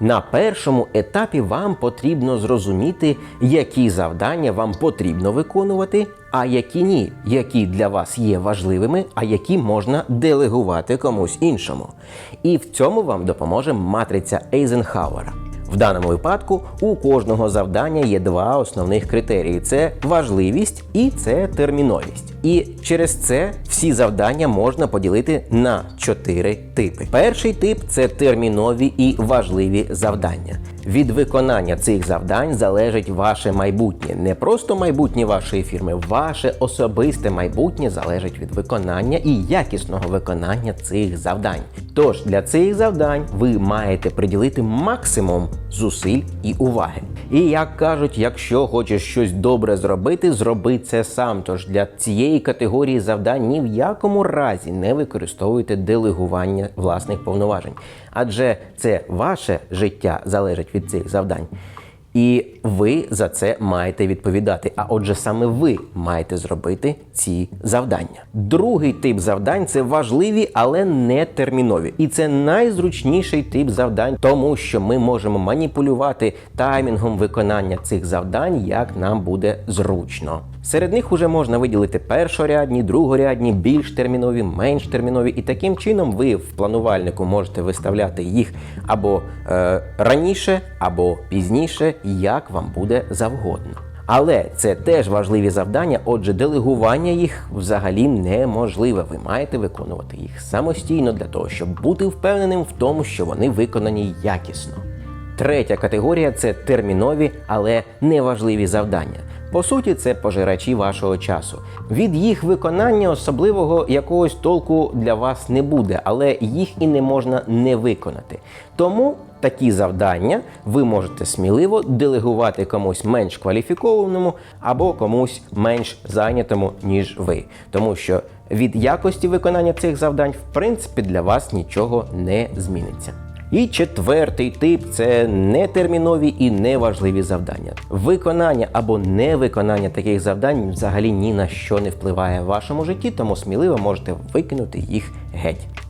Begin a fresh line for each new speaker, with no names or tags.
На першому етапі вам потрібно зрозуміти, які завдання вам потрібно виконувати, а які ні, які для вас є важливими, а які можна делегувати комусь іншому. І в цьому вам допоможе матриця Ейзенхауера. В даному випадку у кожного завдання є два основних критерії: це важливість і це терміновість. І через це всі завдання можна поділити на чотири типи. Перший тип це термінові і важливі завдання. Від виконання цих завдань залежить ваше майбутнє, не просто майбутнє вашої фірми, ваше особисте майбутнє залежить від виконання і якісного виконання цих завдань. Тож для цих завдань ви маєте приділити максимум зусиль і уваги. І як кажуть, якщо хочеш щось добре зробити, зроби це сам. Тож для цієї категорії завдань ні в якому разі не використовуйте делегування власних повноважень, адже це ваше життя залежить від цих завдань. І ви за це маєте відповідати. А отже, саме ви маєте зробити ці завдання. Другий тип завдань це важливі, але не термінові. І це найзручніший тип завдань, тому що ми можемо маніпулювати таймінгом виконання цих завдань, як нам буде зручно. Серед них уже можна виділити першорядні, другорядні, більш термінові, менш термінові, і таким чином ви в планувальнику можете виставляти їх або е, раніше, або пізніше, як вам буде завгодно. Але це теж важливі завдання, отже, делегування їх взагалі неможливе. Ви маєте виконувати їх самостійно для того, щоб бути впевненим в тому, що вони виконані якісно. Третя категорія це термінові, але неважливі завдання. По суті, це пожирачі вашого часу. Від їх виконання особливого якогось толку для вас не буде, але їх і не можна не виконати. Тому такі завдання ви можете сміливо делегувати комусь менш кваліфікованому або комусь менш зайнятому, ніж ви. Тому що від якості виконання цих завдань, в принципі, для вас нічого не зміниться. І четвертий тип це нетермінові і неважливі завдання. Виконання або невиконання таких завдань взагалі ні на що не впливає в вашому житті, тому сміливо можете викинути їх геть.